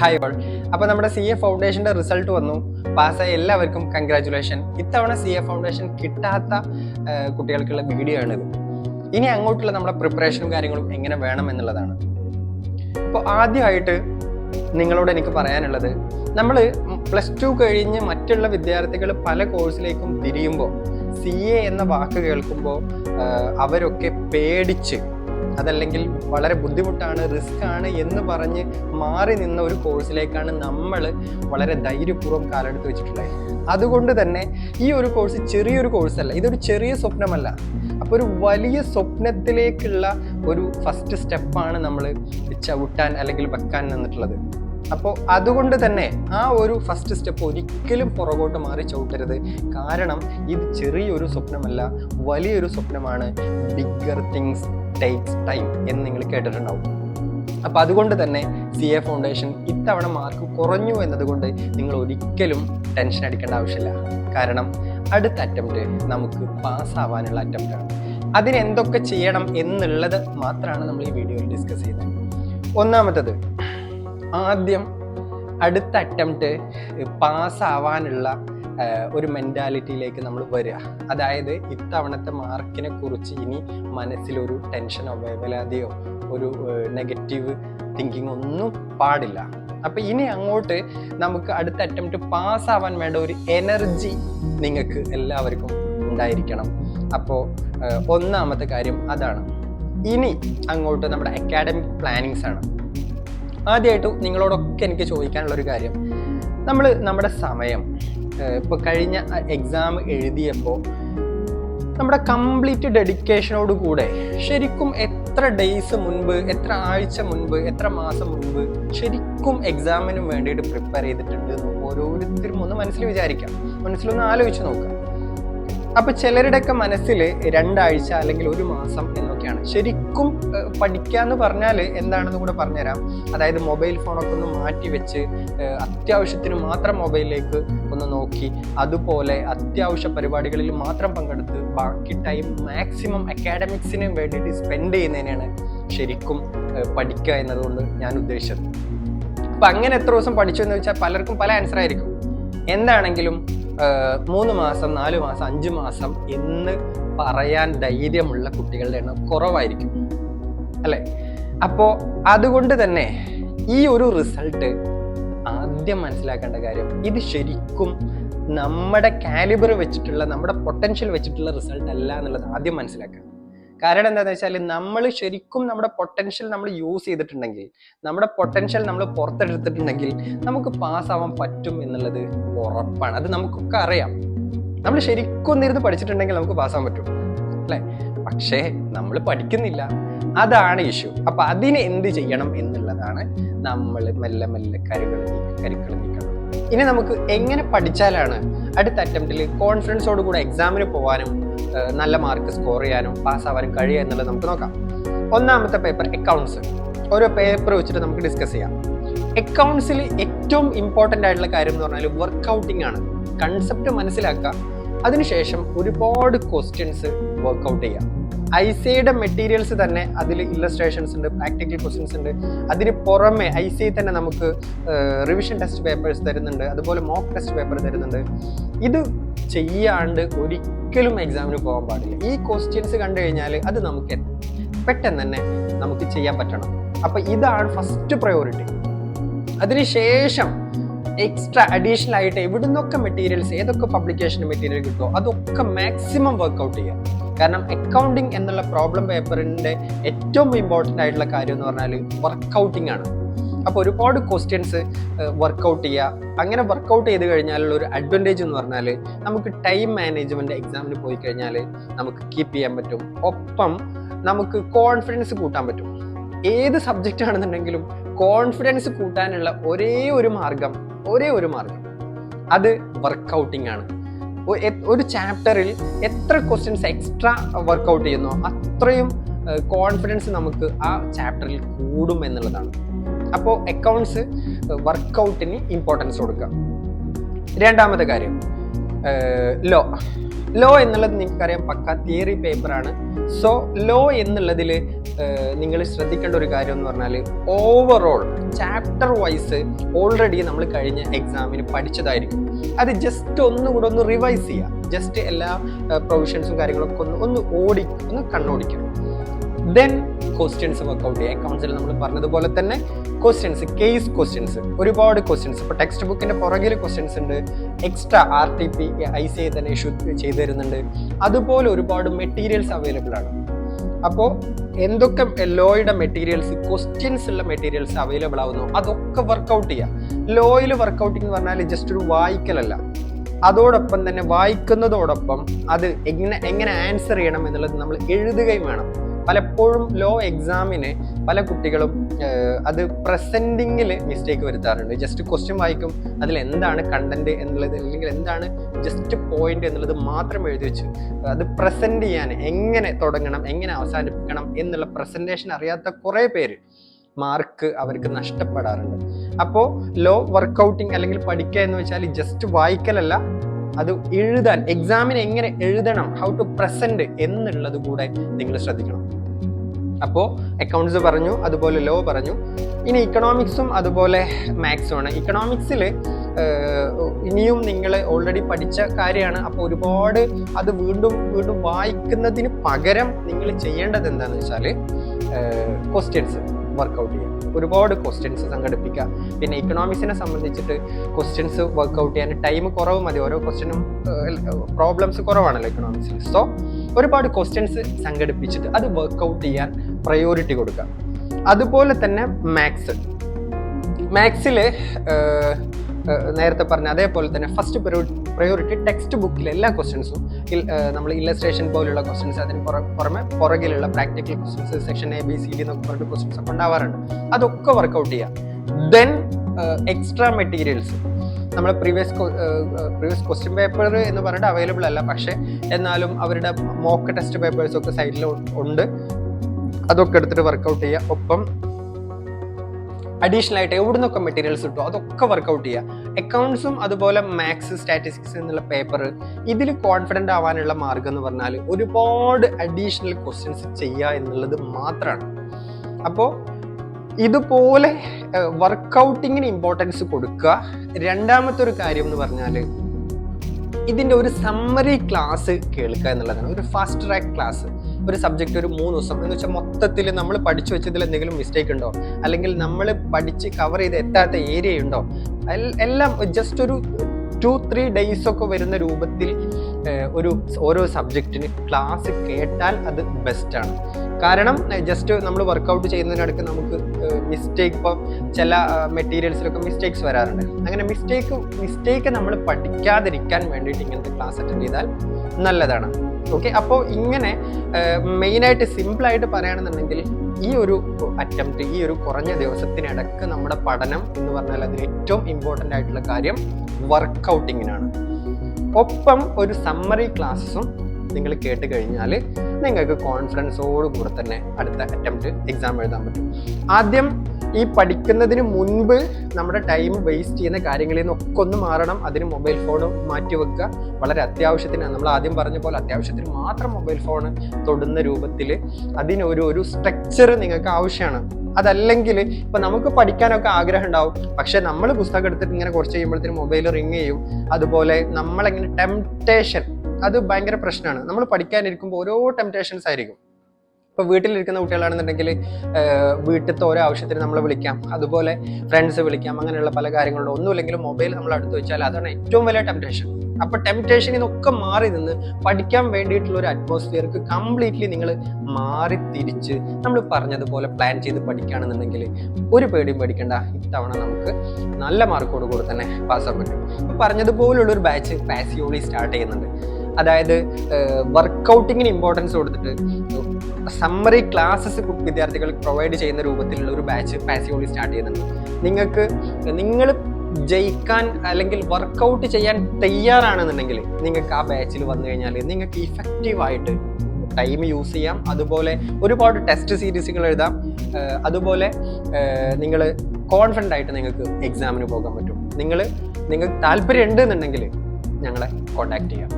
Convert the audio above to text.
Hi all അപ്പോൾ നമ്മുടെ C A ഫൗണ്ടേഷന്റെ റിസൾട്ട് വന്നു. പാസ്സായ എല്ലാവർക്കും കൺഗ്രാറ്റുലേഷൻ ഇത്തവണ സി എ ഫൗണ്ടേഷൻ കിട്ടാത്ത കുട്ടികൾക്കുള്ള വീഡിയോ ആണിത് ഇനി അങ്ങോട്ടുള്ള നമ്മുടെ പ്രിപ്പറേഷനും കാര്യങ്ങളും എങ്ങനെ വേണം എന്നുള്ളതാണ്. അപ്പോൾ ആദ്യമായിട്ട് നിങ്ങളോട് എനിക്ക് പറയാനുള്ളത് നമ്മൾ പ്ലസ് ടു കഴിഞ്ഞ് മറ്റുള്ള വിദ്യാർത്ഥികൾ പല കോഴ്സിലേക്കും തിരിയുമ്പോൾ സി എ എന്ന വാക്ക് കേൾക്കുമ്പോൾ അവരൊക്കെ പേടിച്ച് അതല്ലെങ്കിൽ വളരെ ബുദ്ധിമുട്ടാണ് റിസ്ക് ആണ് എന്ന് പറഞ്ഞ് മാറി നിന്ന ഒരു കോഴ്സിലേക്കാണ് നമ്മൾ വളരെ ധൈര്യപൂർവം കാലെടുത്ത് വെച്ചിട്ടുള്ളത്. അതുകൊണ്ട് തന്നെ ഈ ഒരു കോഴ്സ് ചെറിയൊരു കോഴ്സല്ല ഇതൊരു ചെറിയ സ്വപ്നമല്ല. അപ്പോൾ ഒരു വലിയ സ്വപ്നത്തിലേക്കുള്ള ഒരു ഫസ്റ്റ് സ്റ്റെപ്പാണ് നമ്മൾ ചവിട്ടാൻ അല്ലെങ്കിൽ വെക്കാൻ നിന്നിട്ടുള്ളത്. അപ്പോൾ അതുകൊണ്ട് തന്നെ ആ ഒരു ഫസ്റ്റ് സ്റ്റെപ്പ് ഒരിക്കലും പുറകോട്ട് മാറി ചവിട്ടരുത്. കാരണം ഇത് ചെറിയൊരു സ്വപ്നമല്ല വലിയൊരു സ്വപ്നമാണ്. ബിഗ്ഗർ തിങ്സ് ടേക്സ് ടൈം എന്ന് നിങ്ങൾ കേട്ടിട്ടുണ്ടാവും. അപ്പോൾ അതുകൊണ്ട് തന്നെ സി എ ഫൗണ്ടേഷൻ ഇത്തവണ മാർക്ക് കുറഞ്ഞു എന്നതുകൊണ്ട് നിങ്ങൾ ഒരിക്കലും ടെൻഷൻ അടിക്കേണ്ട ആവശ്യമില്ല. കാരണം അടുത്ത അറ്റംപ്റ്റ് നമുക്ക് പാസ്സാവാനുള്ള അറ്റംപ്റ്റ് ആണ്. അതിനെന്തൊക്കെ ചെയ്യണം എന്നുള്ളത് മാത്രമാണ് നമ്മൾ ഈ വീഡിയോയിൽ ഡിസ്കസ് ചെയ്യുന്നത്. ഒന്നാമത്തത് ആദ്യം അടുത്ത അറ്റംപ്റ്റ് പാസ്സാവാനുള്ള ഒരു മെന്റാലിറ്റിയിലേക്ക് നമ്മൾ വരിക. അതായത് ഇത്തവണത്തെ മാർക്കിനെ കുറിച്ച് ഇനി മനസ്സിലൊരു ടെൻഷനോ വേവലാതിയോ ഒരു നെഗറ്റീവ് തിങ്കിങ് ഒന്നും പാടില്ല. അപ്പം ഇനി അങ്ങോട്ട് നമുക്ക് അടുത്ത അറ്റംപ്റ്റ് പാസ്സാവാൻ വേണ്ട ഒരു എനർജി നിങ്ങൾക്ക് എല്ലാവർക്കും ഉണ്ടായിരിക്കണം. അപ്പോൾ ഒന്നാമത്തെ കാര്യം അതാണ്. ഇനി അങ്ങോട്ട് നമ്മുടെ അക്കാഡമിക് പ്ലാനിങ്സ് ആണ്. ആദ്യമായിട്ട് നിങ്ങളോടൊക്കെ എനിക്ക് ചോദിക്കാനുള്ള ഒരു കാര്യം. നമ്മൾ നമ്മുടെ സമയം ഇപ്പോൾ കഴിഞ്ഞ എക്സാം എഴുതിയപ്പോൾ നമ്മുടെ കംപ്ലീറ്റ് ഡെഡിക്കേഷനോട് കൂടെ ശരിക്കും എത്ര ഡേയ്സ് മുൻപ് എത്ര ആഴ്ച മുൻപ് എത്ര മാസം മുൻപ് ശരിക്കും എക്സാമിന് വേണ്ടിയിട്ട് പ്രിപ്പയർ ചെയ്തിട്ടുണ്ട് എന്ന് ഓരോരുത്തരും ഒന്ന് മനസ്സിൽ വിചാരിക്കാം. മനസ്സിലൊന്ന് ആലോചിച്ച് നോക്കാം. അപ്പൊ ചിലരുടെയൊക്കെ മനസ്സിൽ രണ്ടാഴ്ച അല്ലെങ്കിൽ ഒരു മാസം എന്നൊക്കെയാണ് ശരിക്കും പഠിക്കുക എന്ന് പറഞ്ഞാൽ എന്താണെന്ന് കൂടെ പറഞ്ഞുതരാം. അതായത് മൊബൈൽ ഫോണൊക്കെ ഒന്ന് മാറ്റി വെച്ച് അത്യാവശ്യത്തിന് മാത്രം മൊബൈലിലേക്ക് ഒന്ന് നോക്കി അതുപോലെ അത്യാവശ്യ പരിപാടികളിൽ മാത്രം പങ്കെടുത്ത് ബാക്കി ടൈം മാക്സിമം അക്കാഡമിക്സിന് വേണ്ടിയിട്ട് സ്പെൻഡ് ചെയ്യുന്നതിനാണ് ശരിക്കും പഠിക്കുക എന്നതുകൊണ്ട് ഞാൻ ഉദ്ദേശിച്ചത്. അപ്പം അങ്ങനെ എത്ര ദിവസം പഠിച്ചു എന്ന് വെച്ചാൽ പലർക്കും പല ആൻസർ ആയിരിക്കും. എന്താണെങ്കിലും മൂന്ന് മാസം നാല് മാസം അഞ്ച് മാസം എന്ന് പറയാൻ ധൈര്യമുള്ള കുട്ടികളുടെ എണ്ണം കുറവായിരിക്കും. അല്ലെ? അപ്പോ അതുകൊണ്ട് തന്നെ ഈ ഒരു റിസൾട്ട് ആദ്യം മനസ്സിലാക്കേണ്ട കാര്യം ഇത് ശരിക്കും നമ്മുടെ കാലിബർ വെച്ചിട്ടുള്ള നമ്മുടെ പൊട്ടൻഷ്യൽ വെച്ചിട്ടുള്ള റിസൾട്ട് അല്ല എന്നുള്ളത് ആദ്യം മനസ്സിലാക്കുക. കാരണം എന്താണെന്ന് വെച്ചാൽ നമ്മൾ ശരിക്കും നമ്മുടെ പൊട്ടൻഷ്യൽ നമ്മൾ യൂസ് ചെയ്തിട്ടുണ്ടെങ്കിൽ നമ്മുടെ പൊട്ടൻഷ്യൽ നമ്മൾ പുറത്തെടുത്തിട്ടുണ്ടെങ്കിൽ നമുക്ക് പാസ്സാവാൻ പറ്റും എന്നുള്ളത് ഉറപ്പാണ്. അത് നമുക്കൊക്കെ അറിയാം. നമ്മൾ ശരിക്കും ഒന്നിരുന്ന് പഠിച്ചിട്ടുണ്ടെങ്കിൽ നമുക്ക് പാസ്സാൻ പറ്റും. അല്ലേ? പക്ഷേ നമ്മൾ പഠിക്കുന്നില്ല. അതാണ് ഇഷ്യൂ അപ്പൊ അതിന് എന്ത് ചെയ്യണം എന്നുള്ളതാണ് നമ്മൾ മെല്ലെ മെല്ലെ കരുകൾ കരുക്കൾ നീക്കണം. ഇനി നമുക്ക് എങ്ങനെ പഠിച്ചാലാണ് അടുത്ത അറ്റംപ്റ്റിൽ കോൺഫിഡൻസോട് കൂടെ എക്സാമിന് പോകാനും നല്ല മാർക്ക് സ്കോർ ചെയ്യാനും പാസ്സാവാനും കഴിയുക എന്നുള്ളത് നമുക്ക് നോക്കാം. ഒന്നാമത്തെ പേപ്പർ അക്കൗണ്ട്സ് ഓരോ പേപ്പർ വെച്ചിട്ട് നമുക്ക് ഡിസ്കസ് ചെയ്യാം. അക്കൗണ്ട്സിൽ ഏറ്റവും ഇമ്പോർട്ടന്റ് ആയിട്ടുള്ള കാര്യം എന്ന് പറഞ്ഞാൽ വർക്കൗട്ടിംഗ് ആണ്. കൺസെപ്റ്റ് മനസ്സിലാക്കുക അതിനുശേഷം ഒരുപാട് ക്വസ്റ്റ്യൻസ് വർക്കൗട്ട് ചെയ്യുക ഐ സിയുടെ മെറ്റീരിയൽസ് തന്നെ അതിൽ ഇല്ലസ്ട്രേഷൻസ് ഉണ്ട് പ്രാക്ടിക്കൽ ക്വസ്റ്റ്യൻസ് ഉണ്ട്. അതിന് പുറമെ ഐ സി തന്നെ നമുക്ക് റിവിഷൻ ടെസ്റ്റ് പേപ്പേഴ്സ് തരുന്നുണ്ട് അതുപോലെ മോക്ക് ടെസ്റ്റ് പേപ്പർ തരുന്നുണ്ട്. ഇത് ചെയ്യാണ്ട് ഒരിക്കലും എക്സാമിന് പോകാൻ പാടില്ല. ഈ ക്വസ്റ്റ്യൻസ് കണ്ടു കഴിഞ്ഞാൽ അത് നമുക്ക് പെട്ടെന്ന് തന്നെ നമുക്ക് ചെയ്യാൻ പറ്റണം. അപ്പം ഇതാണ് ഫസ്റ്റ് പ്രയോറിറ്റി അതിനുശേഷം എക്സ്ട്രാ അഡീഷണൽ ആയിട്ട് എവിടുന്നൊക്കെ മെറ്റീരിയൽസ് ഏതൊക്കെ പബ്ലിക്കേഷൻ മെറ്റീരിയൽ കിട്ടുമോ അതൊക്കെ മാക്സിമം വർക്ക്ഔട്ട് ചെയ്യുക കാരണം അക്കൗണ്ടിങ് എന്നുള്ള പ്രോബ്ലം പേപ്പറിന്റെ ഏറ്റവും ഇമ്പോർട്ടന്റ് ആയിട്ടുള്ള കാര്യം എന്ന് പറഞ്ഞാൽ വർക്കൗട്ടിംഗ് ആണ്. അപ്പോൾ ഒരുപാട് ക്വസ്റ്റ്യൻസ് വർക്കൗട്ട് ചെയ്യുക അങ്ങനെ വർക്കൗട്ട് ചെയ്ത് കഴിഞ്ഞാലുള്ള ഒരു അഡ്വാന്റേജ് എന്ന് പറഞ്ഞാൽ നമുക്ക് ടൈം മാനേജ്മെന്റ് എക്സാമിന് പോയി കഴിഞ്ഞാൽ നമുക്ക് കീപ്പ് ചെയ്യാൻ പറ്റും. ഒപ്പം നമുക്ക് കോൺഫിഡൻസ് കൂട്ടാൻ പറ്റും. ഏത് സബ്ജക്റ്റ് ആണെന്നുണ്ടെങ്കിലും കോൺഫിഡൻസ് കൂട്ടാനുള്ള ഒരേ ഒരു മാർഗം ഒരേ ഒരു മാർഗം. അത് വർക്കൗട്ടിംഗ് ആണ്. ഒരു ചാപ്റ്ററിൽ എത്ര ക്വസ്റ്റ്യൻസ് എക്സ്ട്രാ വർക്കൗട്ട് ചെയ്യുന്നോ അത്രയും കോൺഫിഡൻസ് നമുക്ക് ആ ചാപ്റ്ററിൽ കൂടും എന്നുള്ളതാണ്. അപ്പോൾ അക്കൗണ്ട്സ് വർക്കൗട്ടിന് ഇമ്പോർട്ടൻസ് കൊടുക്കുക. രണ്ടാമത്തെ കാര്യം ലോ ലോ എന്നുള്ളത് നിങ്ങൾക്കറിയാം പക്ക തിയറി പേപ്പറാണ് സോ ലോ എന്നുള്ളതിൽ നിങ്ങൾ ശ്രദ്ധിക്കേണ്ട ഒരു കാര്യം എന്ന് പറഞ്ഞാൽ ഓവറോൾ ചാപ്റ്റർ വൈസ് ഓൾറെഡി നമ്മൾ കഴിഞ്ഞ എക്സാമിന് പഠിച്ചതായിരിക്കും. അത് ജസ്റ്റ് ഒന്നുകൂടെ ഒന്ന് റിവൈസ് ചെയ്യുക ജസ്റ്റ് എല്ലാ പ്രൊവിഷൻസും കാര്യങ്ങളൊക്കെ ഒന്ന് ഒന്ന് ഓടി ഒന്ന് കണ്ണോടിക്കണം. ദെൻ ക്വസ്റ്റ്യൻസ് വർക്ക്ഔട്ട് ചെയ്യാം. അക്കൗണ്ട്സിൽ നമ്മൾ പറഞ്ഞതുപോലെ തന്നെ ക്വസ്റ്റ്യൻസ് കേസ് ക്വസ്റ്റ്യൻസ് ഒരുപാട് ക്വസ്റ്റ്യൻസ് ഇപ്പോൾ ടെക്സ്റ്റ് ബുക്കിന്റെ പുറകിൽ ക്വസ്റ്റ്യൻസ് ഉണ്ട്. Extra R T P I C I തന്നെ ഇഷ്യൂ ചെയ്തു തരുന്നുണ്ട്. അതുപോലെ ഒരുപാട് മെറ്റീരിയൽസ് അവൈലബിൾ ആണ്. അപ്പോൾ എന്തൊക്കെ ലോയുടെ മെറ്റീരിയൽസ് ക്വസ്റ്റ്യൻസ് ഉള്ള മെറ്റീരിയൽസ് അവൈലബിൾ ആവുന്നു? അതൊക്കെ വർക്കൗട്ട് ചെയ്യുക ലോയിൽ വർക്കൗട്ടിംഗ് എന്ന് പറഞ്ഞാൽ ജസ്റ്റ് ഒരു വായിക്കലല്ല. അതോടൊപ്പം തന്നെ വായിക്കുന്നതോടൊപ്പം അത് എങ്ങനെ എങ്ങനെ ആൻസർ ചെയ്യണം എന്നുള്ളത് നമ്മൾ എഴുതുകയും വേണം. പലപ്പോഴും ലോ എക്സാമിന് പല കുട്ടികളും അത് പ്രസന്റിങ്ങിൽ മിസ്റ്റേക്ക് വരുത്താറുണ്ട്. ജസ്റ്റ് ക്വസ്റ്റ്യൻ വായിക്കും അതിൽ എന്താണ് കണ്ടന്റ് എന്നുള്ളത് അല്ലെങ്കിൽ എന്താണ് ജസ്റ്റ് പോയിന്റ് എന്നുള്ളത് മാത്രം എഴുതി വെച്ച് അത് പ്രസന്റ് ചെയ്യാൻ എങ്ങനെ തുടങ്ങണം എങ്ങനെ അവസാനിപ്പിക്കണം എന്നുള്ള പ്രസന്റേഷൻ അറിയാത്ത കുറേ പേര് മാർക്ക് അവർക്ക് നഷ്ടപ്പെടാറുണ്ട്. അപ്പോൾ ലോ വർക്കൗട്ടിങ് അല്ലെങ്കിൽ പഠിക്കുക എന്ന് വെച്ചാൽ ജസ്റ്റ് വായിക്കലല്ല അത് എഴുതാൻ എക്സാമിന് എങ്ങനെ എഴുതണം ഹൗ ടു പ്രസന്റ് എന്നുള്ളത് കൂടെ നിങ്ങൾ ശ്രദ്ധിക്കണം. അപ്പോൾ അക്കൗണ്ട്സ് പറഞ്ഞു അതുപോലെ ലോ പറഞ്ഞു. ഇനി ഇക്കണോമിക്സും അതുപോലെ മാത്സും ആണ്. ഇക്കണോമിക്സിൽ ഇനിയും നിങ്ങൾ ഓൾറെഡി പഠിച്ച കാര്യമാണ്. അപ്പോൾ ഒരുപാട് അത് വീണ്ടും വീണ്ടും വായിക്കുന്നതിന് പകരം നിങ്ങൾ ചെയ്യേണ്ടത് എന്താണെന്ന് വെച്ചാൽ ക്വസ്റ്റ്യൻസ് വർക്കൗട്ട് ചെയ്യുക ഒരുപാട് ക്വസ്റ്റ്യൻസ് സംഘടിപ്പിക്കുക. പിന്നെ ഇക്കണോമിക്സിനെ സംബന്ധിച്ചിട്ട് ക്വസ്റ്റ്യൻസ് വർക്കൗട്ട് ചെയ്യാൻ ടൈം കുറവ് മതി. ഓരോ ക്വസ്റ്റ്യനും പ്രോബ്ലംസ് കുറവാണല്ലോ ഇക്കണോമിക്സിൽ സോ ഒരുപാട് ക്വസ്റ്റ്യൻസ് സംഘടിപ്പിച്ചിട്ട് അത് വർക്കൗട്ട് ചെയ്യാൻ പ്രയോറിറ്റി കൊടുക്കുക. അതുപോലെ തന്നെ മാത്സ് മാത്സിൽ നേരത്തെ പറഞ്ഞ അതേപോലെ തന്നെ ഫസ്റ്റ് പ്രയോറിറ്റി ടെക്സ്റ്റ് ബുക്കിലെ എല്ലാ ക്വസ്റ്റ്യൻസും നമ്മൾ ഇല്ലസ്ട്രേഷൻ പോലുള്ള ക്വസ്റ്റ്യൻസ് അതിന് പുറ- പുറമെ പുറകിലുള്ള practical questions section A B C D എന്നൊക്കെ പറഞ്ഞിട്ട് ക്വസ്റ്റ്യൻസ് ഒക്കെ ഉണ്ടാവാറുണ്ട്. അതൊക്കെ വർക്കൗട്ട് ചെയ്യുക ദെൻ എക്സ്ട്രാ മെറ്റീരിയൽസ് നമ്മൾ പ്രീവിയസ് പ്രീവിയസ് ക്വസ്റ്റ്യൻ പേപ്പർ എന്ന് പറഞ്ഞിട്ട് അവൈലബിൾ അല്ല. പക്ഷേ എന്നാലും അവരുടെ മോക്ക് ടെസ്റ്റ് പേപ്പേഴ്സ് ഒക്കെ സൈഡിൽ ഉണ്ട്. അതൊക്കെ എടുത്തിട്ട് വർക്കൗട്ട് ചെയ്യുക ഒപ്പം അഡീഷണൽ ആയിട്ട് എവിടെ നിന്നൊക്കെ മെറ്റീരിയൽസ് കിട്ടും? അതൊക്കെ വർക്കൗട്ട് ചെയ്യുക അക്കൗണ്ട്സും അതുപോലെ മാത്സ് സ്റ്റാറ്റിസ്റ്റിക്സ് എന്നുള്ള പേപ്പർ ഇതിൽ കോൺഫിഡന്റ് ആവാനുള്ള മാർഗം എന്ന് പറഞ്ഞാൽ ഒരുപാട് അഡീഷണൽ ക്വസ്റ്റ്യൻസ് ചെയ്യുക എന്നുള്ളത് മാത്രമാണ് അപ്പോൾ ഇതുപോലെ വർക്കൗട്ടിങ്ങിന് ഇമ്പോർട്ടൻസ് കൊടുക്കുക രണ്ടാമത്തെ ഒരു കാര്യം എന്ന് പറഞ്ഞാൽ ഇതിന്റെ ഒരു സമ്മറി ക്ലാസ് കേൾക്കുക എന്നുള്ളതാണ്. ഒരു ഫാസ്റ്റ് ട്രാക്ക് ക്ലാസ് ഒരു സബ്ജക്റ്റ് ഒരു മൂന്ന് ദിവസം. എന്ന് വെച്ചാൽ മൊത്തത്തിൽ നമ്മൾ പഠിച്ചു വെച്ചതിൽ എന്തെങ്കിലും മിസ്റ്റേക്ക് ഉണ്ടോ? അല്ലെങ്കിൽ നമ്മൾ പഠിച്ച് കവർ ചെയ്ത് എത്താത്ത ഏരിയ ഉണ്ടോ? എല്ലാം ജസ്റ്റ് ഒരു ടു ത്രീ ഡേയ്സ് ഒക്കെ വരുന്ന രൂപത്തിൽ ഒരു ഓരോ സബ്ജക്റ്റിന് ക്ലാസ് കേട്ടാൽ അത് ബെസ്റ്റാണ് കാരണം ജസ്റ്റ് നമ്മൾ വർക്കൗട്ട് ചെയ്യുന്നതിനടുക്ക് നമുക്ക് മിസ്റ്റേക്ക് ഇപ്പം ചില മെറ്റീരിയൽസിലൊക്കെ മിസ്റ്റേക്സ് വരാറുണ്ട്. അങ്ങനെ മിസ്റ്റേക്ക് മിസ്റ്റേക്ക് നമ്മൾ പഠിക്കാതിരിക്കാൻ വേണ്ടിയിട്ട് ഇങ്ങനത്തെ ക്ലാസ് അറ്റൻഡ് ചെയ്താൽ നല്ലതാണ്. ഓക്കെ അപ്പോൾ ഇങ്ങനെ മെയിനായിട്ട് സിമ്പിളായിട്ട് പറയുകയാണെന്നുണ്ടെങ്കിൽ ഈ ഒരു അറ്റംപ്റ്റ് ഈ ഒരു കുറഞ്ഞ ദിവസത്തിനിടക്ക് നമ്മുടെ പഠനം എന്ന് പറഞ്ഞാൽ അതിൽ ഏറ്റവും ഇമ്പോർട്ടന്റ് ആയിട്ടുള്ള കാര്യം വർക്കൗട്ടിങ്ങിനാണ്. ഒപ്പം ഒരു സമ്മറി ക്ലാസ്സും നിങ്ങൾ കേട്ട് കഴിഞ്ഞാൽ നിങ്ങൾക്ക് കോൺഫിഡൻസോട് കൂടെ തന്നെ അടുത്ത അറ്റംപ്റ്റ് എക്സാം എഴുതാൻ പറ്റും. ആദ്യം ഈ പഠിക്കുന്നതിന് മുൻപ് നമ്മുടെ ടൈം വേസ്റ്റ് ചെയ്യുന്ന കാര്യങ്ങളിൽ നിന്നൊക്കെ ഒന്ന് മാറണം. അതിന് മൊബൈൽ ഫോൺ മാറ്റി വെക്കുക. വളരെ അത്യാവശ്യത്തിന് നമ്മൾ ആദ്യം പറഞ്ഞ പോലെ അത്യാവശ്യത്തിന് മാത്രം മൊബൈൽ ഫോൺ തൊടുന്ന രൂപത്തിൽ അതിനൊരു ഒരു സ്ട്രക്ചർ നിങ്ങൾക്ക് ആവശ്യമാണ്. അതല്ലെങ്കിൽ ഇപ്പൊ നമുക്ക് പഠിക്കാനൊക്കെ ആഗ്രഹം ഉണ്ടാവും. പക്ഷെ നമ്മൾ പുസ്തകം എടുത്തിട്ട് ഇങ്ങനെ കുറച്ച് കഴിയുമ്പോഴത്തേനും മൊബൈൽ റിങ് ചെയ്യും. അതുപോലെ നമ്മളെങ്ങനെ ടെംപ്റ്റേഷൻ അത് ഭയങ്കര പ്രശ്നമാണ്. നമ്മൾ പഠിക്കാനിരിക്കുമ്പോൾ ഓരോ ടെംപ്റ്റേഷൻസ് ആയിരിക്കും. ഇപ്പൊ വീട്ടിലിരിക്കുന്ന കുട്ടികളാണെന്നുണ്ടെങ്കിൽ വീട്ടിലത്തെ ഓരോ ആവശ്യത്തിന് നമ്മളെ വിളിക്കാം. അതുപോലെ ഫ്രണ്ട്സ് വിളിക്കാം. അങ്ങനെയുള്ള പല കാര്യങ്ങളുണ്ട്. ഒന്നുമില്ലെങ്കിലും മൊബൈൽ നമ്മൾ അടുത്ത് വെച്ചാൽ അതാണ് ഏറ്റവും വലിയ ടെംപ്റ്റേഷൻ അപ്പൊ ടെംപ്റ്റേഷനിൽ നിന്നൊക്കെ മാറി നിന്ന് പഠിക്കാൻ വേണ്ടിയിട്ടുള്ള ഒരു അറ്റ്മോസ്ഫിയർക്ക് കംപ്ലീറ്റ്ലി നിങ്ങൾ മാറി തിരിച്ച് നമ്മൾ പറഞ്ഞതുപോലെ പ്ലാൻ ചെയ്ത് പഠിക്കുകയാണെന്നുണ്ടെങ്കിൽ ഒരു പേടിയും പേടിക്കേണ്ട. ഇത്തവണ നമുക്ക് നല്ല മാർക്കോട് കൂടെ തന്നെ പാസ്സാൻ പറ്റും. ഇപ്പൊ പറഞ്ഞതുപോലുള്ള ഒരു ബാച്ച് പാസിയോളി സ്റ്റാർട്ട് ചെയ്യുന്നുണ്ട്. അതായത് വർക്കൗട്ടിങ്ങിന് ഇമ്പോർട്ടൻസ് കൊടുത്തിട്ട് സമ്മറി ക്ലാസ്സസ് വിദ്യാർത്ഥികൾക്ക് പ്രൊവൈഡ് ചെയ്യുന്ന രൂപത്തിലുള്ള ഒരു ബാച്ച് പാസിയോളി സ്റ്റാർട്ട് ചെയ്യുന്നുണ്ട്. നിങ്ങൾക്ക് നിങ്ങൾ ജയിക്കാൻ അല്ലെങ്കിൽ വർക്കൗട്ട് ചെയ്യാൻ തയ്യാറാണെന്നുണ്ടെങ്കിൽ നിങ്ങൾക്ക് ആ ബാച്ചിൽ വന്നു കഴിഞ്ഞാൽ നിങ്ങൾക്ക് ഇഫക്റ്റീവ് ആയിട്ട് ടൈം യൂസ് ചെയ്യാം. അതുപോലെ ഒരുപാട് ടെസ്റ്റ് സീരീസുകൾ എഴുതാം. അതുപോലെ നിങ്ങൾ കോൺഫിഡന്റ് ആയിട്ട് നിങ്ങൾക്ക് എക്സാമിന് പോകാൻ പറ്റും. നിങ്ങൾ നിങ്ങൾക്ക് താല്പര്യം ഉണ്ട് എന്നുണ്ടെങ്കിൽ ഞങ്ങളെ കോൺടാക്ട് ചെയ്യാം.